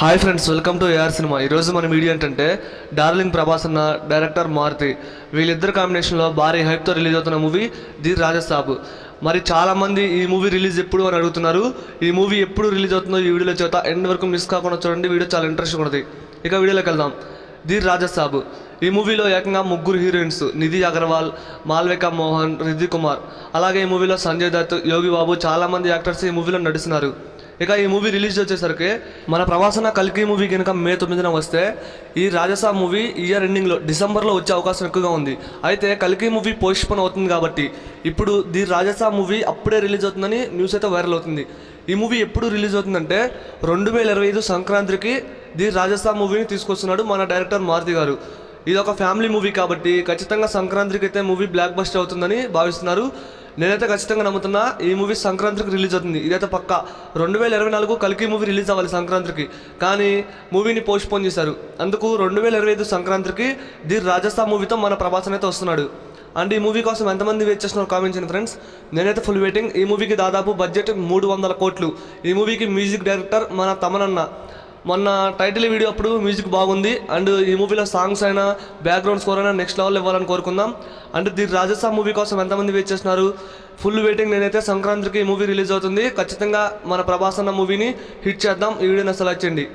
Hi friends welcome to AR cinema ఈరోజు మన video ఏంటంటే డార్లింగ్ ప్రభాస్ అన్న డైరెక్టర్ మారుతి. వీళ్ళిద్దరు కాంబినేషన్లో భారీ హైప్తో రిలీజ్ అవుతున్న మూవీ ది రాజసాబ్. మరి చాలామంది ఈ మూవీ రిలీజ్ ఎప్పుడు అని అడుగుతున్నారు. ఈ మూవీ ఎప్పుడు రిలీజ్ అవుతుందో ఈ వీడియోలో చేత ఎండ్ వరకు మిస్ కాకుండా చూడండి. వీడియో చాలా ఇంట్రెస్టింగ్ ఉంటుంది ఇక వీడియోలోకి వెళ్దాం. ది రాజసాబ్. ఈ మూవీలో ఏకంగా ముగ్గురు హీరోయిన్స్ నిధి అగర్వాల్ మాల్విక మోహన్ రిద్ధి కుమార్ అలాగే ఈ మూవీలో సంజయ్ దత్ యోగి బాబు చాలామంది యాక్టర్స్ ఈ మూవీలో నడుస్తున్నారు ఇక ఈ మూవీ రిలీజ్ వచ్చేసరికి మన ప్రవాసన కల్కి మూవీ కనుక మే తొమ్మిదిన వస్తే ఈ రాజసా మూవీ ఇయర్ ఎండింగ్లో డిసెంబర్లో వచ్చే అవకాశం ఎక్కువగా ఉంది. అయితే కల్కి మూవీ పోస్ట్పోన్ అవుతుంది కాబట్టి ఇప్పుడు ది రాజసా మూవీ అప్పుడే రిలీజ్ అవుతుందని న్యూస్ అయితే వైరల్ అవుతుంది. ఈ మూవీ ఎప్పుడు రిలీజ్ అవుతుందంటే రెండు వేల ఇరవై ఐదు సంక్రాంతికి ది రాజస్థాన్ మూవీని తీసుకొస్తున్నాడు మన డైరెక్టర్ మారుతి గారు. ఇది ఒక ఫ్యామిలీ మూవీ కాబట్టి ఖచ్చితంగా సంక్రాంతికి అయితే మూవీ బ్లాక్ బస్టర్ అవుతుందని భావిస్తున్నారు. నేనైతే ఖచ్చితంగా నమ్ముతున్నా ఈ మూవీ సంక్రాంతికి రిలీజ్ అవుతుంది. ఇదైతే పక్క. రెండు వేల ఇరవై నాలుగు కలికి మూవీ రిలీజ్ అవ్వాలి సంక్రాంతికి. కానీ మూవీని పోస్ట్పోన్ చేశారు. అందుకు రెండు వేల ఇరవై ఐదు సంక్రాంతికి ది రాజస్థాన్ మూవీతో మన ప్రభాస్ అయితే వస్తున్నాడు. అండ్ ఈ మూవీ కోసం ఎంతమంది వెయిట్ చేస్తున్నారు కామెంట్ చేయండి ఫ్రెండ్స్. నేనైతే ఫుల్ వెయిటింగ్. ఈ మూవీకి దాదాపు బడ్జెట్ మూడు వందల కోట్లు. ఈ మూవీకి మ్యూజిక్ డైరెక్టర్ మన తమనన్న. మొన్న టైటిల్ వీడియో అప్పుడు మ్యూజిక్ బాగుంది. అండ్ ఈ మూవీలో సాంగ్స్ అయినా బ్యాక్గ్రౌండ్ స్కోర్ అయినా నెక్స్ట్ లెవెల్ ఇవ్వాలని కోరుకుందాం. అండ్ ది రాజస్థాన్ మూవీ కోసం ఎంతమంది వెయిట్ చేస్తున్నారు? ఫుల్ వెయిటింగ్ నేనైతే సంక్రాంతికి ఈ మూవీ రిలీజ్ అవుతుంది. ఖచ్చితంగా మన ప్రభాస్ అన్న మూవీని హిట్ చేద్దాం. ఈ వీడియోని అసలు చేయండి